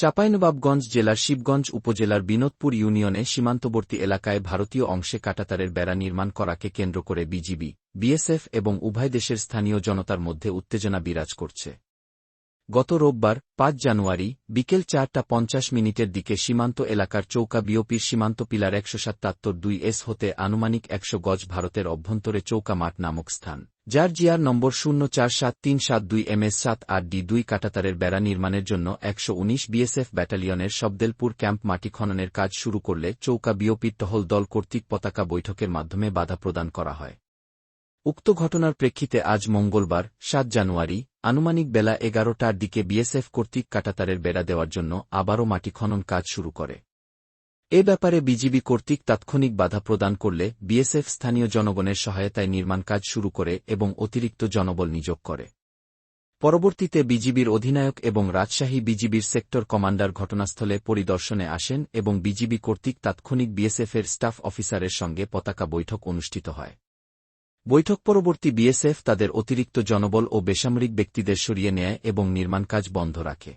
চাঁপাইনবাবগঞ্জ জেলার শিবগঞ্জ উপজেলার বিনোদপুর ইউনিয়নে সীমান্তবর্তী এলাকায় ভারতীয় অংশে কাটাতারের বেড়া নির্মাণ করাকে কেন্দ্র করে বিজিবি, বিএসএফ এবং উভয় দেশের স্থানীয় জনতার মধ্যে উত্তেজনা বিরাজ করছে। গত রোববার, পাঁচ জানুয়ারি, বিকেল চারটা পঞ্চাশ মিনিটের দিকে সীমান্ত এলাকার চৌকা বিওপির সীমান্ত পিলার একশো সাতাত্তর দুই এস হতে আনুমানিক একশো গজ ভারতের অভ্যন্তরে চৌকা মাঠ নামক স্থান। যার নম্বর শূন্য চার সাত তিন সাত দুই এমএস সাত আট ডি দুই কাটাতারের বেড়া নির্মাণের জন্য একশো উনিশ বিএসএফ ব্যাটালিয়নের শব্দেলপুর ক্যাম্প মাটি খননের কাজ শুরু করলে চৌকা বিওপির টহল দল কর্তৃক পতাকা বৈঠকের মাধ্যমে বাধা প্রদান করা হয়। উক্ত ঘটনার প্রেক্ষিতে আজ মঙ্গলবার, সাত জানুয়ারি, আনুমানিক বেলা এগারোটার দিকে বিএসএফ কর্তৃক কাটাতারের বেড়া দেওয়ার জন্য আবারও মাটি খনন কাজ শুরু করে। এ ব্যাপারে বিজিবি কর্তৃক তাৎক্ষণিক বাধা প্রদান করলে বিএসএফ স্থানীয় জনগণের সহায়তায় নির্মাণ কাজ শুরু করে এবং অতিরিক্ত জনবল নিযোগ করে। পরবর্তীতে বিজিবির অধিনায়ক এবং রাজশাহী বিজিবির সেক্টর কমান্ডার ঘটনাস্থলে পরিদর্শনে আসেন এবং বিজিবি কর্তৃক তাৎক্ষণিক বিএসএফের স্টাফ অফিসারের সঙ্গে পতাকা বৈঠক অনুষ্ঠিত হয়। বৈঠক পরবর্তী বিএসএফ তাদের অতিরিক্ত জনবল ও বেসামরিক ব্যক্তিদের সরিয়ে নেয় এবং নির্মাণ কাজ বন্ধ রাখে।